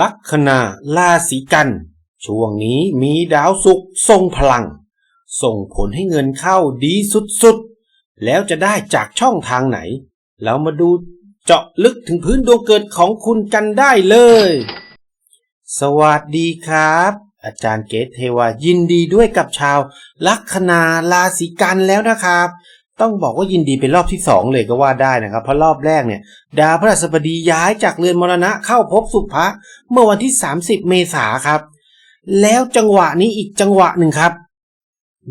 ลัคนาราศีกัน ช่วงนี้มีดาวศุกร์ทรงพลัง ส่งผลให้เงินเข้าดีสุดๆ แล้วจะได้จากช่องทางไหน เรามาดูเจาะลึกถึงพื้นดวงเกิดของคุณกันได้เลย สวัสดีครับ อาจารย์เกตเทวายินดีด้วยกับชาวลัคนาราศีกันแล้วนะครับ ต้องบอกว่ายินดีเป็นรอบที่สองเลยก็ว่าได้นะครับ เพราะรอบแรกเนี่ย ดาวพฤหัสบดีย้ายจากเรือนมรณะเข้าภพสุภะเมื่อวันที่ 30 เมษาครับ แล้วจังหวะนี้อีกจังหวะหนึ่งครับ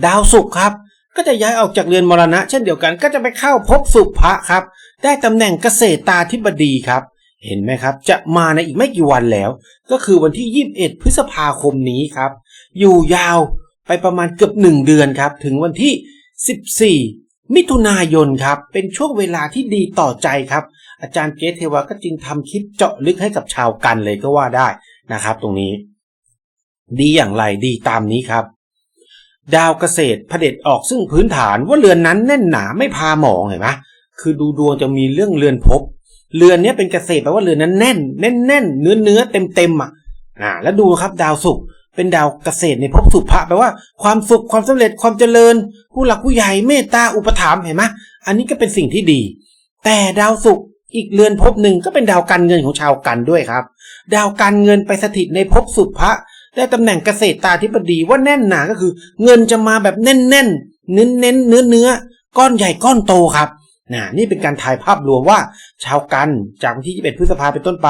ดาวศุกร์ครับ ก็จะย้ายออกจากเรือนมรณะ เช่นเดียวกันก็จะไปเข้าภพสุภะครับ ได้ตำแหน่งเกษตราธิบดีครับ เห็นไหมครับ จะมาในอีกไม่กี่วันแล้ว ก็คือวันที่ 21 พฤษภาคมนี้ครับ อยู่ยาวไปประมาณเกือบหนึ่งเดือนครับ ถึงวันที่ 14 มิถุนายนครับ เป็นช่วงเวลาที่ดีต่อใจครับ อาจารย์เกตเทวาก็จึงทำคลิปเจาะลึกให้กับชาวกันเลยก็ว่าได้นะครับ ตรงนี้ ดีอย่างไรดีตามนี้ครับ ดาวเกษตรเผด็จออกซึ่งพื้นฐานว่าเรือนนั้นแน่นหนาไม่พาหมองเห็นไหมคือดูดวงจะมีเรื่องเรือนภพเรือนนี้เป็นเกษตรแปลว่าเรือนนั้นแน่น แน่นแน่นเนื้อเนื้อเต็มเต็มอะอ่าแล้วดูครับ ดาวศุกร์ เป็นดาวเกษตรในภพสุภะแปลว่าความสุขความสำเร็จความเจริญ ผู้หลักผู้ใหญ่เมตตาอุปถัมภ์เห็นไหมอันนี้ก็เป็นสิ่งที่ดี แต่ดาวศุกร์อีกเรือนภพหนึ่งก็เป็นดาวการเงินของชาวกันด้วยครับ ดาวการเงินไปสถิตในภพสุภะได้ตำแหน่งเกษตรตาธิบดีว่าแน่นหนาก็คือ เงินจะมาแบบแน่นแน่นเน้นเน้นเนื้อเนื้อก้อนใหญ่ก้อนโตครับ นะนี่เป็นการถ่ายภาพรวมว่า ชาวกันจากวันที่ 21 พฤษภาเป็นต้นไป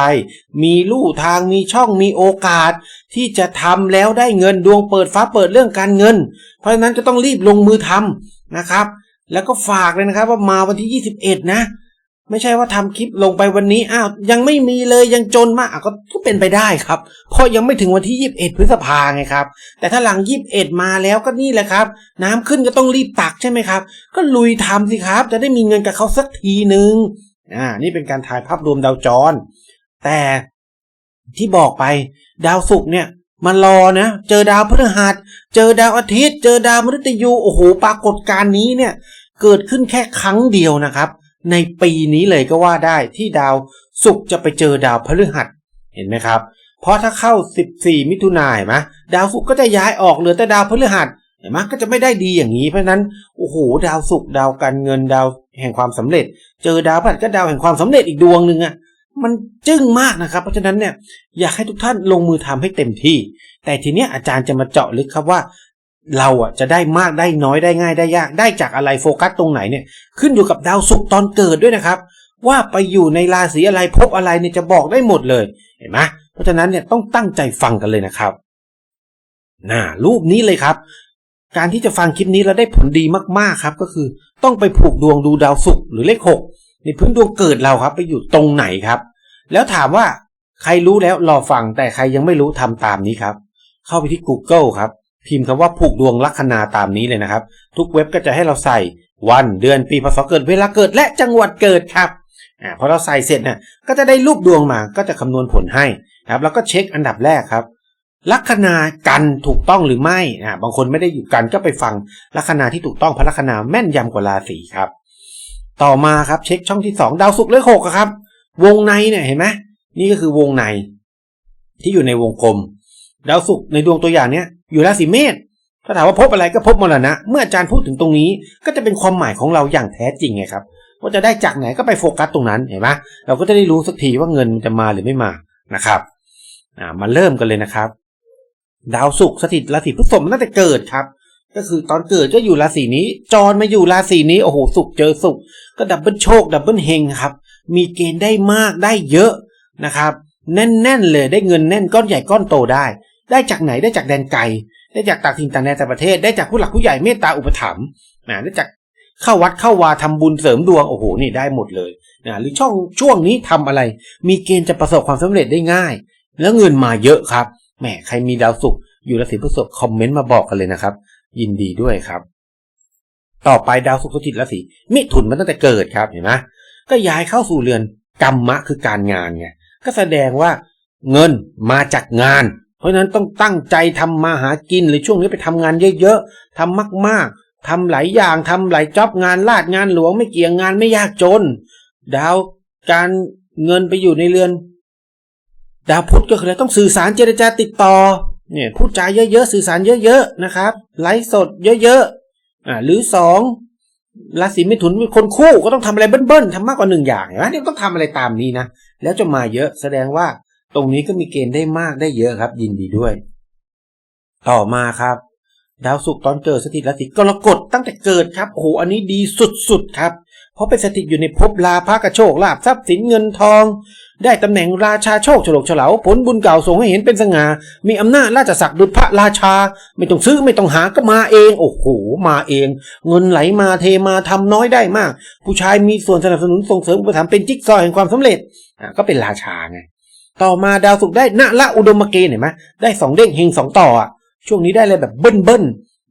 มีลู่ทางมีช่องมีโอกาส ที่จะทำแล้วได้เงินดวงเปิดฟ้าเปิดเรื่องการเงิน เพราะฉะนั้นจะต้องรีบลงมือทำนะครับ แล้วก็ฝากเลยนะครับว่ามาวันที่ 21 นะ ไม่ใช่ว่าทำคลิปลงไปวันนี้อ้าวยังไม่มีเลยยังจนมากก็ก็เป็นไปได้ครับ เพราะยังไม่ถึงวันที่ 21 พฤษภาไงครับ แต่ถ้าหลัง 21 มาแล้วก็นี่แหละครับ น้ำขึ้นก็ต้องรีบตักใช่ไหมครับ ก็ลุยทำสิครับ จะได้มีเงินกับเขาสักทีหนึ่งอ่านี่เป็นการถ่ายภาพรวมดาวจร แต่ที่บอกไปดาวศุกร์เนี่ยมารอนะเจอดาวพฤหัส เจอดาวอาทิตย์ เจอดาวมฤตยูโอ้โหปรากฏการณ์นี้เนี่ย เกิดขึ้นแค่ครั้งเดียวนะครับ ในปีนี้เลยก็ว่าได้ที่ดาวศุกร์จะไปเจอดาวพฤหัสเห็นไหมครับ เพราะถ้าเข้า 14 มิถุนายนไหมดาวศุกร์ก็จะย้ายออกเหลือแต่ดาวพฤหัสเห็นไหมก็จะไม่ได้ดีอย่างนี้เพราะนั้นโอ้โหดาวศุกร์ดาวการเงินดาวแห่งความสำเร็จ เจอดาวพฤหัสก็ดาวแห่งความสำเร็จอีกดวงหนึ่งอะมันจึ้งมากนะครับ เพราะฉะนั้นเนี่ยอยากให้ทุกท่านลงมือทำให้เต็มที่ แต่ทีเนี้ยอาจารย์จะมาเจาะลึกครับว่า เราอะจะได้มากได้น้อยได้ง่ายได้ยากได้จากอะไรโฟกัสตรงไหนเนี่ย ขึ้นอยู่กับดาวศุกร์ตอนเกิดด้วยนะครับ ว่าไปอยู่ในราศีอะไรพบอะไรเนี่ยจะบอกได้หมดเลยเห็นไหมเพราะฉะนั้นเนี่ยต้องตั้งใจฟังกันเลยนะครับน่ารูปนี้เลยครับ การที่จะฟังคลิปนี้แล้วได้ผลดีมากๆครับ ก็คือต้องไปผูกดวงดูดาวศุกร์หรือเลขหกในพื้นดวงเกิดเราครับ ไปอยู่ตรงไหนครับ แล้วถามว่าใครรู้แล้วรอฟังแต่ใครยังไม่รู้ทำตามนี้ครับ เข้าไปที่ Google ครับ พิมพ์คำว่าผูกดวงลัคนาตามนี้เลยนะครับ ทุกเว็บก็จะให้เราใส่วันเดือนปีพศเกิดเวลาเกิดและจังหวัดเกิดครับอ่าพอเราใส่เสร็จเนี่ยก็จะได้รูปดวงมาก็จะคำนวณผลให้ครับแล้วก็เช็คอันดับแรกครับลัคนากันถูกต้องหรือไม่อ่าบางคนไม่ได้อยู่กันก็ไปฟังลัคนาที่ถูกต้องพระลัคนาแม่นยำกว่าราศีครับ ต่อมาครับเช็คช่องที่สองดาวศุกร์เลขหกครับ วงในเนี่ยเห็นไหมนี่ก็คือวงในที่อยู่ในวงกลม ดาวศุกร์ในดวงตัวอย่างเนี้ยอยู่ราศีเมษถ้าถามว่าพบอะไรก็พบมรณะ เมื่ออาจารย์พูดถึงตรงนี้ ก็จะเป็นความหมายของเราอย่างแท้จริงไงครับว่าจะได้จากไหนก็ไปโฟกัสตรงนั้นเห็นไหมเราก็จะได้รู้สักทีว่าเงินจะมาหรือไม่มานะครับอ่ามาเริ่มกันเลยนะครับ ดาวศุกร์สถิตราศีพฤษภตั้งแต่เกิดครับก็คือตอนเกิดก็อยู่ราศีนี้ จรมาอยู่ราศีนี้โอ้โหศุกร์เจอศุกร์ก็ดับเบิลโชค ดับเบิลเฮงครับ มีเกณฑ์ได้มากได้เยอะนะครับ แน่นๆเลยได้เงินแน่นก้อนใหญ่ก้อนโตได้ ได้จากไหนได้จากแดนไกล ได้จากต่างถิ่นต่างแดนต่างประเทศ ได้จากผู้หลักผู้ใหญ่เมตตาอุปถัมภ์นะได้จากเข้าวัดเข้าวาทำบุญเสริมดวงโอ้โหนี่ได้หมดเลยนะหรือช่องช่วงนี้ทำอะไร มีเกณฑ์จะประสบความสำเร็จได้ง่าย แล้วเงินมาเยอะครับแหมใครมีดาวศุกร์อยู่ราศีพฤษภคอมเมนต์มาบอกกันเลยนะครับ ยินดีด้วยครับ ต่อไปดาวศุกร์สถิตราศีมิถุนมาตั้งแต่เกิดครับเห็นไหมก็ย้ายเข้าสู่เรือนกรรมะคือการงานไงก็แสดงว่าเงินมาจากงาน เพราะนั้นต้องตั้งใจทำมาหากินหรือช่วงนี้ไปทำงานเยอะๆทำมากๆทำหลายอย่างทำหลายจ็อบงานลาดงานหลวงไม่เกี่ยงงานไม่ยากจน ดาวการเงินไปอยู่ในเรือน ดาวพุธก็คืออะไรต้องสื่อสารเจรจาติดต่อเนี่ยพูดจาเยอะๆสื่อสารเยอะๆนะครับ ไลฟ์สดเยอะๆอ่าหรือสองราศีมิถุนมีคนคู่ก็ต้องทำอะไรเบิ้ลๆทำมากกว่าหนึ่งอย่างเห็นไหมเนี่ยต้องทำอะไรตามนี้นะแล้วจะมาเยอะแสดงว่า ตรงนี้ก็มีเกณฑ์ได้มากได้เยอะครับ ยินดีด้วย ต่อมาครับ ดาวศุกร์ตอนเกิดสถิตราศีกรกฎตั้งแต่เกิดครับโอ้โหอันนี้ดีสุดๆครับ เพราะเป็นสถิตอยู่ในภพลาภกระโชคลาภทรัพย์สินเงินทอง ได้ตำแหน่งราชาโชคฉลกเฉลาผลบุญเก่าส่งให้เห็นเป็นสง่ามีอำนาจราชศักดิ์ดุจพระราชา ไม่ต้องซื้อไม่ต้องหาก็มาเอง โอ้โหมาเอง เงินไหลมาเทมาทำน้อยได้มาก ผู้ชายมีส่วนสนับสนุนส่งเสริมอุปถัมภ์เป็นจิ๊กซอว์แห่งความสำเร็จอะก็เป็นราชาไง ต่อมาดาวศุกร์ได้ณละอุดมเกณฑ์เห็นไหมได้สองเด้งเฮงสองต่ออะช่วงนี้ได้เลยแบบเบิ้ลเบิ้ล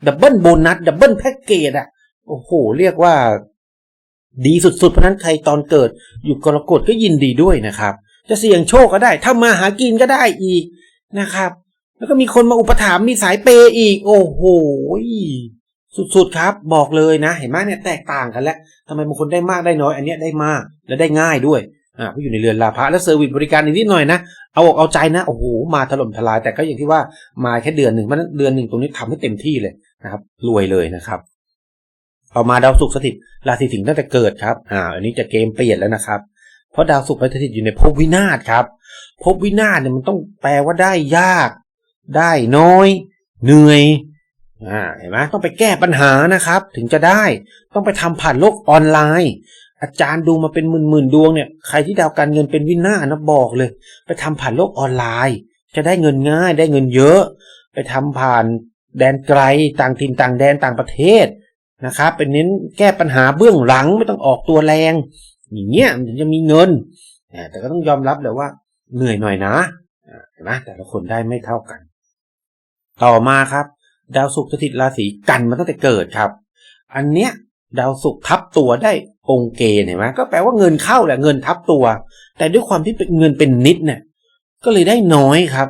ดับเบิ้ลโบนัสดับเบิ้ลแพ็กเกจอะโอ้โห เรียกว่า ดีสุดๆ เพราะนั้นใครตอนเกิดอยู่กรกฎก็ยินดีด้วยนะครับ จะเสี่ยงโชคก็ได้ถ้ามาหากินก็ได้อีกนะครับ แล้วก็มีคนมาอุปถัมภ์มีสายเปย์อีก โอ้โหสุดๆ ครับ บอกเลยนะ เห็นไหมเนี่ยแตกต่างกันแล้วทำไมบางคนได้มากได้น้อย อันเนี้ยได้มากและได้ง่ายด้วย อ่าเพราะอยู่ในเรือนลาภะและเซอร์วิสบริการอีกนิดหน่อยนะ เอาอกเอาใจนะ โอ้โห มาถล่มทลาย แต่ก็อย่างที่ว่ามาแค่เดือนหนึ่งเพราะนั้นเดือนหนึ่งตรงนี้ทำให้เต็มที่เลยนะครับ รวยเลยนะครับ ต่อมาดาวศุกร์สถิตราศีสิงห์ตั้งแต่เกิดครับ อ่า อันนี้จะเกมเปลี่ยนแล้วนะครับ เพราะดาวศุกร์ไปสถิตอยู่ในภพวินาศครับภพวินาศเนี่ยมันต้องแปลว่าได้ยาก ได้น้อย เหนื่อยอ่าเห็นไหมต้องไปแก้ปัญหานะครับ ถึงจะได้ ต้องไปทำผ่านโลกออนไลน์ อาจารย์ดูมาเป็นหมื่นหมื่นดวงเนี่ยใครที่ดาวการเงินเป็นวินาศนะบอกเลย ไปทำผ่านโลกออนไลน์ จะได้เงินง่ายได้เงินเยอะ ไปทำผ่านแดนไกลต่างถิ่นต่างแดนต่างประเทศนะครับเป็นเน้นแก้ปัญหาเบื้องหลังไม่ต้องออกตัวแรง อย่างเงี้ยมันถึงจะมีเงินแต่ก็ต้องยอมรับเลยว่าเหนื่อยหน่อยนะนไหมแต่ละคนได้ไม่เท่ากัน ต่อมาครับ ดาวศุกร์สถิตราศีกันมาตั้งแต่เกิดครับ อันเนี้ย ดาวศุกร์ทับตัวได้องเกเห็นไหมก็แปลว่าเงินเข้าแหละเงินทับตัว แต่ด้วยความที่เป็นเงินเป็นนิดเนี่ยก็เลยได้น้อยครับ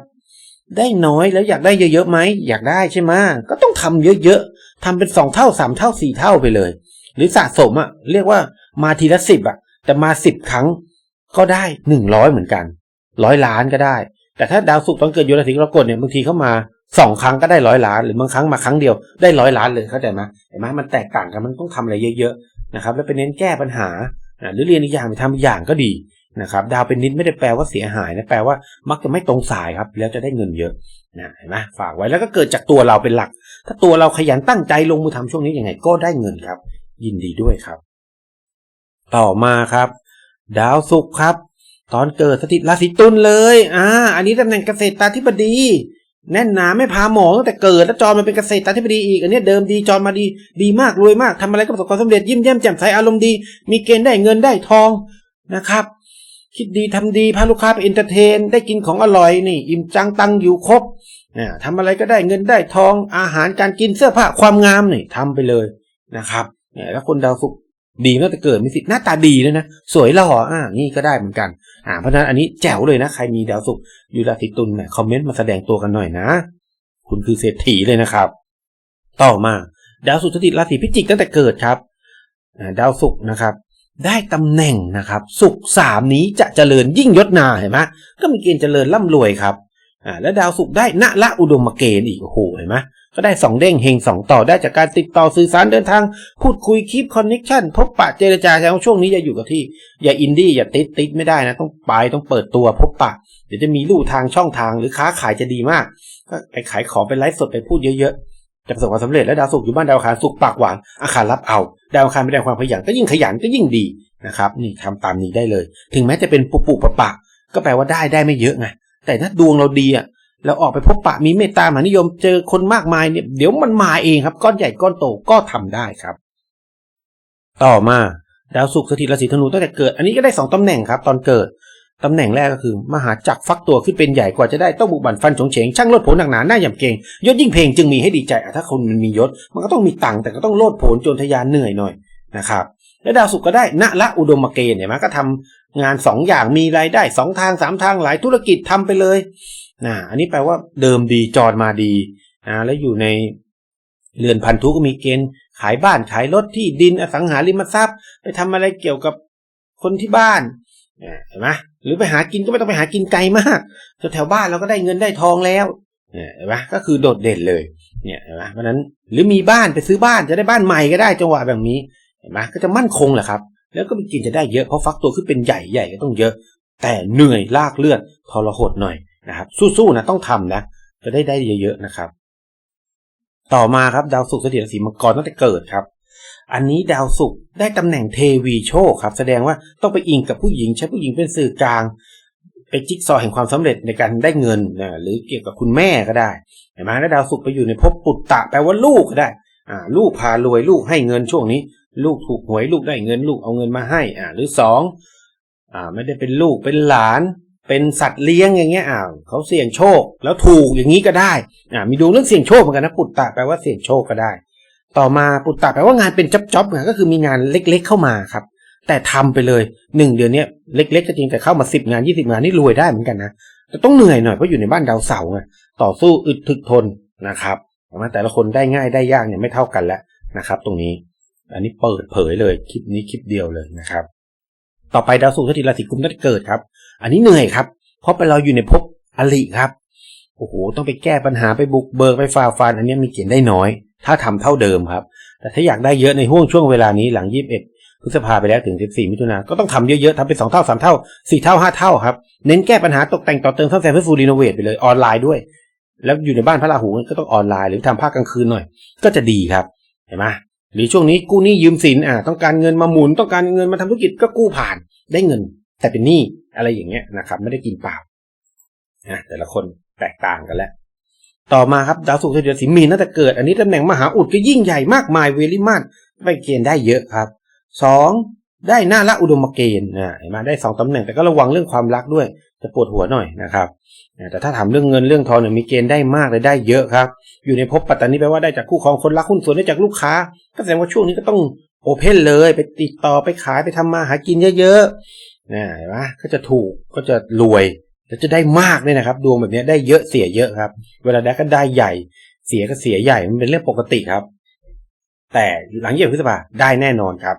ได้น้อยแล้วอยากได้เยอะๆไหมอยากได้ใช่ไหมก็ต้องทำเยอะๆทำเป็นสองเท่าสามเท่าสี่เท่าไปเลย หรือสะสมอะเรียกว่ามาทีละสิบอะแต่มาสิบครั้งก็ได้หนึ่งร้อยเหมือนกันร้อยล้านก็ได้ แต่ถ้าดาวศุกร์ตอนเกิดอยู่ราศีกรกฎเนี่ยบางทีเข้ามา สองครั้งก็ได้ร้อยล้าน หรือบางครั้งมาครั้งเดียวได้ร้อยล้านเลยเข้าใจไหมเห็นไหมมันแตกต่างกันมันต้องทำอะไรเยอะๆนะครับแล้วไปเน้นแก้ปัญหาหรือเรียนอีกอย่างไปทำอีกอย่างก็ดีนะครับดาวเป็นนิดไม่ได้แปลว่าเสียหายนะแปลว่ามักจะไม่ตรงสายครับ แล้วจะได้เงินเยอะนะเห็นไหมฝากไว้แล้วก็เกิดจากตัวเราเป็นหลัก ถ้าตัวเราขยันตั้งใจลงมือทำช่วงนี้ยังไงก็ได้เงินครับ ยินดีด้วยครับ ต่อมาครับ ดาวศุกร์ครับ ตอนเกิดสถิตราศีตุลเลยอ่าอันนี้ตำแหน่งเกษตรตาธิบดี แน่นหนาไม่พาหมอตั้งแต่เกิดแล้วจอมันเป็นเกษตราธิบดีอีกอันนี้เดิมดีจอมาดีดีมากรวยมากทำอะไรก็ประสบความสำเร็จยิ้มแย้มแจ่มใสอารมณ์ดี มีเกณฑ์ได้เงินได้ทองนะครับ คิดดีทำดีพาลูกค้าไปเอนเตอร์เทน ได้กินของอร่อยนี่ อิ่มจังตังอยู่ครบเนี่ยทำอะไรก็ได้เงินได้ทองอาหารการกินเสื้อผ้าความงามนี่ทำไปเลยนะครับเนี่ยแล้วคนดาวศุกดีตั้งแต่เกิดมีสิทธิ์หน้าตาดีด้วยนะสวยหล่ออ่านี่ก็ได้เหมือนกัน อ่าเพราะฉะนั้นอันนี้แจ๋วเลยนะ ใครมีดาวศุกร์อยู่ราศีตุลเนี่ยคอมเมนต์มาแสดงตัวกันหน่อยนะ คุณคือเศรษฐีเลยนะครับ ต่อมาดาวศุกร์สถิตราศีพิจิกตั้งแต่เกิดครับดาวศุกร์นะครับ ได้ตำแหน่งนะครับศุกร์สามนี้จะเจริญยิ่งยศนาเห็นไหมก็มีเกณฑ์เจริญร่ำรวยครับ อ่าแล้วดาวศุกร์ได้ณละอุดมเกณฑ์อีกโอ้โหเห็นไหมก็ได้สองเด้งเฮงสองต่อได้จากการติดต่อสื่อสารเดินทาง พูดคุยคีปคอนเน็ชันพบปะเจรจาแล้วช่วงนี้อย่าอยู่กับที่ อย่าอินดี้อย่าติดติดไม่ได้นะ ต้องไปต้องเปิดตัวพบปะ เดี๋ยวจะมีลู่ทางช่องทางหรือค้าขายจะดีมาก ก็ไปขายของไปไลฟ์สดไปพูดเยอะๆจะประสบความสำเร็จและดาวศุกร์อยู่บ้านดาวคารศุกร์ปากหวานอาคารรับเอา ดาวคารไม่ได้ความขยันก็ยิ่งขยันก็ยิ่งดีนะครับนี่ทำตามนี้ได้เลย ถึงแม้จะเป็นปุปุปะปะ ก็แปลว่าได้ได้ไม่เยอะไง แต่ถ้าดวงเราดีอะเราออกไปพบปะมีเมตตามหานิยมเจอคนมากมายเนี่ยเดี๋ยวมันมาเองครับ ก้อนใหญ่ก้อนโตก็ทำได้ครับ ต่อมาดาวศุกร์สถิตราศีธนูตั้งแต่เกิด อันนี้ก็ได้สองตำแหน่งครับ ตอนเกิดตำแหน่งแรกก็คือ มหาจักรฟักตัวขึ้นเป็นใหญ่กว่าจะได้ต้องบุกบั่นฟันฉงเฉงช่างโลดโผนหนักหนาหน้าหยำเกงยศยิ่งเพลงจึงมีให้ดีใจถ้าคนมันมียศ มันก็ต้องมีตังค์แต่ก็ต้องโลดโผนจรทยานเหนื่อยหน่อยนะครับและดาวศุกร์ก็ได้ณละอุดมเกณฑ์เห็นไหมก็ทำ งานสองอย่างมีรายได้สองทางสามทางหลายธุรกิจทำไปเลยนะอันนี้แปลว่าเดิมดีจรมาดีนะแล้วอยู่ในเรือนพันธุก็มีเกณฑ์ขายบ้านขายรถที่ดินอสังหาริมทรัพย์ ไปทำอะไรเกี่ยวกับคนที่บ้านเนี่ยเห็นไหมหรือไปหากินก็ไม่ต้องไปหากินไกลมากแถวบ้านเราก็ได้เงินได้ทองแล้วเนี่ยเห็นไหมก็คือโดดเด่นเลยเนี่ยเห็นไหมเพราะนั้นหรือมีบ้านไปซื้อบ้านจะได้บ้านใหม่ก็ได้จังหวะแบบนี้เห็นไหมก็จะมั่นคงแหละครับ แล้วก็มีกินจะได้เยอะเพราะฟักตัวขึ้นเป็นใหญ่ใหญ่ก็ต้องเยอะ แต่เหนื่อยลากเลือดทรหดหน่อยนะครับ สู้ๆนะต้องทำนะ จะได้ได้เยอะๆนะครับ ต่อมาครับดาวศุกร์เสถียรสีมังกรตั้งแต่เกิดครับ อันนี้ดาวศุกร์ได้ตำแหน่งเทวีโชคครับ แสดงว่าต้องไปอิงกับผู้หญิงใช้ผู้หญิงเป็นสื่อกลางไปจิ๊กซอแห่งความสำเร็จในการได้เงินนะหรือเกี่ยวกับคุณแม่ก็ได้เห็นไหมแล้วดาวศุกร์ไปอยู่ในภพปุตตะแปลว่าลูกก็ได้อ่าลูกพารวยลูกให้เงินช่วงนี้ ลูกถูกหวยลูกได้เงินลูกเอาเงินมาให้ อ่าหรือสองอ่า ไม่ได้เป็นลูกเป็นหลาน เป็นสัตว์เลี้ยงอย่างเงี้ยอ่าเขาเสี่ยงโชค แล้วถูกอย่างนี้ก็ได้ อ่ามีดวงเรื่องเสี่ยงโชคเหมือนกันนะปุตตะแปลว่าเสี่ยงโชคก็ได้ ต่อมาปุตตะแปลว่างานเป็นจ็อบๆนะก็คือมีงานเล็ก ๆ เข้ามาครับ แต่ทำไปเลยหนึ่งเดือนเนี้ยเล็กๆก็จริงแต่เข้ามาสิบงานยี่สิบงานนี่รวยได้เหมือนกันนะแต่ต้องเหนื่อยหน่อยเพราะอยู่ในบ้านดาวเสาไงต่อสู้อึดถึกทนนะครับแต่แต่ละคนได้ง่ายได้ยากเนี่ยไม่เท่ากันแล้วนะครับ ตรงนี้ อันนี้เปิดเผยเลยคลิปนี้คลิปเดียวเลยนะครับ ต่อไปดาวศุกร์ที่ราศีกุมตั้งแต่เกิดครับ อันนี้เหนื่อยครับ เพราะไปเราอยู่ในภพอลิครับโอ้โหต้องไปแก้ปัญหาไปบุกเบิกไปฝ่าฟันอันนี้มีเกณฑ์ได้น้อย ถ้าทำเท่าเดิมครับ แต่ถ้าอยากได้เยอะในห่วงช่วงเวลานี้หลัง21พฤษภาไปแล้วถึง 14 มิถุนาก็ต้องทำเยอะๆทำเป็น 2 เท่า 3 เท่า 4 เท่า 5 เท่าครับ เน้นแก้ปัญหาตกแต่งต่อเติมซ่อมแซมเพื่อฟูลรีโนเวทไปเลยออนไลน์ด้วย แล้วอยู่ในบ้านพระราหูก็ต้องออนไลน์หรือทำภาคกลางคืนหน่อย ก็จะดีครับ เห็นไหม หรือช่วงนี้กู้หนี้ยืมสินอ่าต้องการเงินมาหมุนต้องการเงินมาทำธุรกิจก็กู้ผ่านได้เงิน แต่เป็นหนี้อะไรอย่างเงี้ยนะครับ ไม่ได้กินเปล่าอะแต่ละคนแตกต่างกันแล้ว ต่อมาครับดาวศุกร์เดือนสิมีนตั้งแต่เกิด อันนี้ตำแหน่งมหาอุดก็ยิ่งใหญ่มากมายเวลิมานไปเกณฑ์ได้เยอะครับสองได้หน้าละอุดมเกณฑ์นะเห็นไหมได้สองตำแหน่งแต่ก็ระวังเรื่องความรักด้วย จะปวดหัวหน่อยนะครับแต่ถ้าถามเรื่องเงินเรื่องทองเนี่ยมีเกณฑ์ได้มากเลยได้เยอะครับ อยู่ในภพปัตตานีแปลว่าได้จากคู่ครองคนรักหุ้นส่วนได้จากลูกค้า ก็แสดงว่าช่วงนี้ก็ต้องโอเพนเลยไปติดต่อไปขายไปทำมาหากินเยอะๆนะเห็นไหมก็จะถูกก็จะรวยแล้วจะได้มากเลยนะครับ ดวงแบบนี้ได้เยอะเสียเยอะครับ เวลาได้ก็ได้ใหญ่ เสียก็เสียใหญ่มันเป็นเรื่องปกติครับ แต่หลังเยี่ยมพฤษภาได้แน่นอนครับ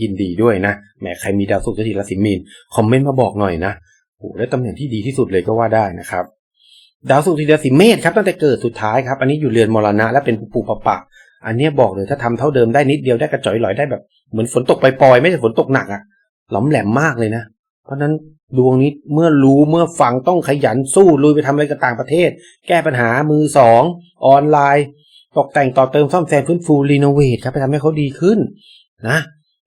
ยินดีด้วยนะแหมใครมีดาวศุกร์สถิราศีมีนคอมเมนต์มาบอกหน่อยนะโอ้ได้ตำแหน่งที่ดีที่สุดเลยก็ว่าได้นะครับ ดาวศุกร์สถิราศีเมษครับตั้งแต่เกิดสุดท้ายครับ อันนี้อยู่เรือนมรณะและเป็นปูปูปะปะ อันนี้บอกเลยถ้าทำเท่าเดิมได้นิดเดียวได้กระจ่อยลอยได้แบบเหมือนฝนตกปล่อยๆไม่ใช่ฝนตกหนักอะหลอมแหลมมากเลยนะ เพราะนั้นดวงนี้เมื่อรู้เมื่อฟังต้องขยันสู้ลุยไปทำอะไรกับต่างประเทศ แก้ปัญหามือสองออนไลน์ ตกแต่งต่อเติมซ่อมแซมฟื้นฟูรีโนเวทครับไปทำให้เขาดีขึ้นนะ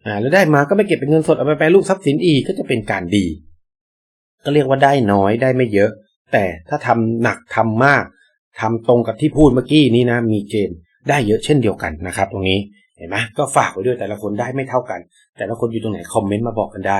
อ่าแล้วได้มาก็ไม่เก็บเป็นเงินสดเอาไปแปลรูปทรัพย์สินอีกก็จะเป็นการดี ก็เรียกว่าได้น้อยได้ไม่เยอะ แต่ถ้าทำหนักทำมากทำตรงกับที่พูดเมื่อกี้นี้นะ มีเกณฑ์ ได้เยอะเช่นเดียวกันนะครับ ตรงนี้เห็นไหมก็ฝากไว้ด้วยแต่ละคนได้ไม่เท่ากัน แต่ละคนอยู่ตรงไหนคอมเมนต์มาบอกกันได้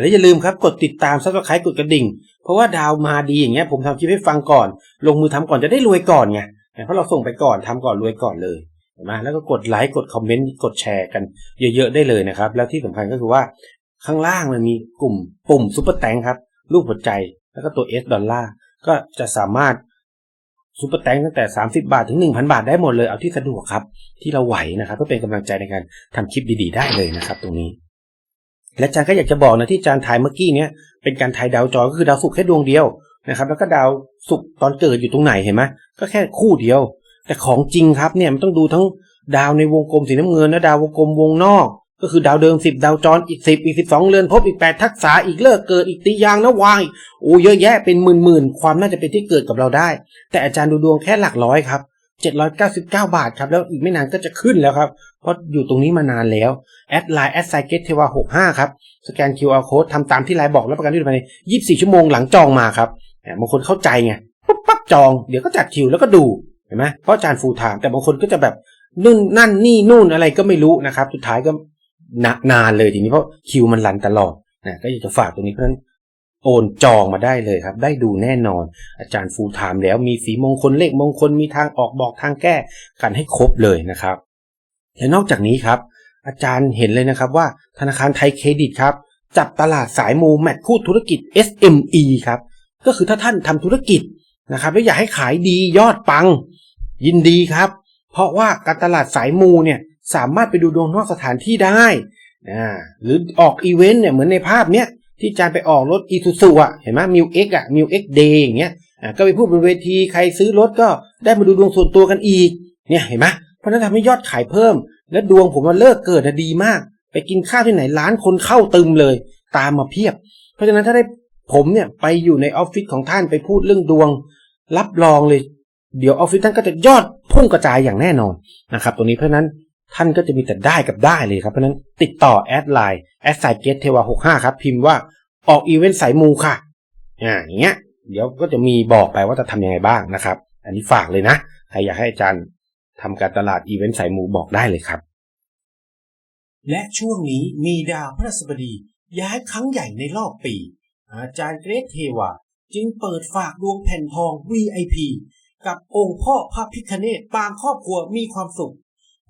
แล้วอย่าลืมครับกดติดตามซับสไครต์กดกระดิ่ง เพราะว่าดาวมาดีอย่างเงี้ยผมทำคลิปให้ฟังก่อน ลงมือทำก่อนจะได้รวยก่อนไงเพราะเราส่งไปก่อนทำก่อนรวยก่อนเลยเห็นไหมแล้วก็กดไลค์กดคอมเมนต์กดแชร์กันเยอะๆได้เลยนะครับ แล้วที่สำคัญก็คือว่าข้างล่างมันมีกลุ่มปุ่มซุปเปอร์แตงครับรูปหัวใจแล้วก็ตัว S ดอลลาร์ก็จะสามารถ ซุปเปอร์แตงตั้งแต่ 30 บาทถึง 1,000 บาทได้หมดเลยเอาที่สะดวกครับ ที่เราไหวนะครับเพื่อเป็นกำลังใจในการทำคลิปดีๆ ได้เลยนะครับ ตรงนี้ และอาจารย์ก็อยากจะบอกนะที่อาจารย์ถ่ายเมื่อกี้เนี้ยเป็นการถ่ายดาวจรก็คือดาวศุกแค่ดวงเดียวนะครับ แล้วก็ดาวศุกตอนเกิดอยู่ตรงไหนเห็นไหมก็แค่คู่เดียว แต่ของจริงครับเนี่ยมันต้องดูทั้งดาวในวงกลมสีน้ำเงินและดาววงกลมวงนอก ก็คือดาวเดิมสิบดาวจรอีกสิบอีกสิบสองเรือนพบอีกแปดทักษะอีกเลิกเกิดอีกตียางนะวางโอ้เยอะแยะเป็นหมื่นหมื่นความน่าจะเป็นที่เกิดกับเราได้ แต่อาจารย์ดูดวงแค่หลักร้อยครับเจ็ดร้อยเก้าสิบเก้าบาทครับ แล้วอีกไม่นานก็จะขึ้นแล้วครับ เพราะอยู่ตรงนี้มานานแล้วแอดไลน์แอดไซเกตเทวาหกห้าครับ สแกน QR code ทำตามที่ไลน์บอกแล้วประกันที่ภายในยี่สิบสี่ชั่วโมงหลังจองมาครับบางคนเข้าใจไงปุ๊บปั๊บจองเดี๋ยวก็จัดคิวแล้วก็ดูเห็นไหมเพราะอาจารย์ฟูลไทม์แต่บางคนก็จะแบบนู่นนั่นนี่นู่นอะไรก็ไม่รู้นะครับ สุดท้ายก็ นานเลยทีนี้เพราะคิวมันรันตลอดนะก็อยากจะฝากตรงนี้เพราะฉะนั้นโอนจองมาได้เลยครับ ได้ดูแน่นอน อาจารย์ฟูลไทม์แล้วมีสีมงคลเลขมงคลมีทางออกบอกทางแก้กันให้ครบเลยนะครับ และนอกจากนี้ครับ อาจารย์เห็นเลยนะครับว่าธนาคารไทยเครดิตครับ จับตลาดสายมูแมทคู่ธุรกิจ SME ครับก็คือถ้าท่านทำธุรกิจนะครับแล้วอยากให้ขายดียอดปัง ยินดีครับ เพราะว่าการตลาดสายมูเนี่ย สามารถไปดูดวงนอกสถานที่ได้นะหรือออกอีเวนต์เนี่ยเหมือนในภาพเนี้ยที่จารย์ไปออกรถอีซูซูอะเห็นไหมมิวเอ็กอะมิวเอ็กเดย์อย่างเงี้ยอะก็ไปพูดบนเวทีใครซื้อรถก็ได้มาดูดวงส่วนตัวกันอีกเนี่ยเห็นไหมเพราะนั้นทำให้ยอดขายเพิ่ม และดวงผมมาเลิกเกิดนะดีมาก ไปกินข้าวที่ไหนร้านคนเข้าตึมเลย ตามมาเพียบ เพราะฉะนั้นถ้าได้ผมเนี่ยไปอยู่ในออฟฟิศของท่านไปพูดเรื่องดวง รับรองเลย เดี๋ยวออฟฟิศท่านก็จะยอดพุ่งกระจายอย่างแน่นอนนะครับ ตรงนี้เพราะนั้น ท่านก็จะมีแต่ได้กับได้เลยครับ เพราะนั้นติดต่อแอดไลน์แอดไซเกตเทวาหกห้าครับ พิมพ์ว่าออกอีเวนต์สายมูค่ะอ่าอย่างเงี้ย เดี๋ยวก็จะมีบอกไปว่าจะทำยังไงบ้างนะครับ อันนี้ฝากเลยนะ ใครอยากให้อาจารย์ทำการตลาดอีเวนต์สายมูบอกได้เลยครับ และช่วงนี้มีดาวพฤหัสบดี ย้ายครั้งใหญ่ในรอบปี อาจารย์เกรทเทวาจึงเปิดฝากดวงแผ่นทอง VIP กับองค์พ่อพระพิคเนตบางครอบครัวมีความสุข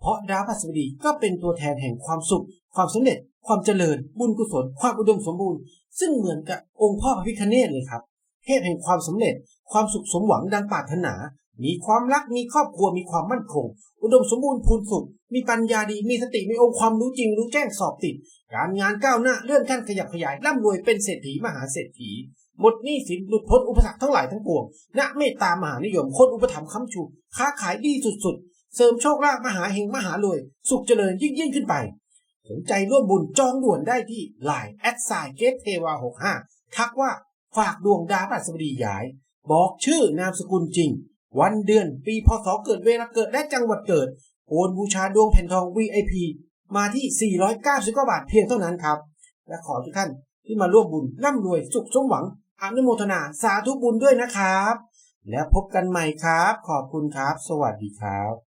เพราะดาวพฤหัสบดีก็เป็นตัวแทนแห่งความสุข ความสำเร็จ ความเจริญ บุญกุศล ความอุดมสมบูรณ์ ซึ่งเหมือนกับองค์พ่อพระพิคเนตเลยครับ เทพแห่งความสำเร็จ ความสุขสมหวังดังปรารถนา มีความรัก มีครอบครัว มีความมั่นคง อุดมสมบูรณ์พูนสุข มีปัญญาดี มีสติ มีองค์ความรู้จริง รู้แจ้งสอบติด การงานก้าวหน้า เลื่อนขั้นขยับขยาย ร่ำรวยเป็นเศรษฐีมหาเศรษฐีหมดหนี้สินหลุดพ้นอุปสรรคทั้งหลายทั้งปวง ณ เมตตามหานิยม คนอุปถัมภ์ค้ำชู ค้าขายดีสุดๆ เสริมโชคลาภมหาเฮงมหารวย สุขเจริญยิ่งยิ่งขึ้นไป สนใจร่วมบุญจองด่วนได้ที่ Line แอดไซเกตเทวา65ทักว่าฝากดวงดาวพฤหัสบดีย้าย บอกชื่อนามสกุลจริง วันเดือนปีพศเกิดเวลาเกิดและจังหวัดเกิดโอนบูชาดวงแผ่นทอง VIP มาที่ 499บาทเพียงเท่านั้นครับ และขอทุกท่านที่มาร่วมบุญร่ำรวยสุขสมหวังอนุโมทนาสาธุบุญด้วยนะครับ แล้วพบกันใหม่ครับ ขอบคุณครับ สวัสดีครับ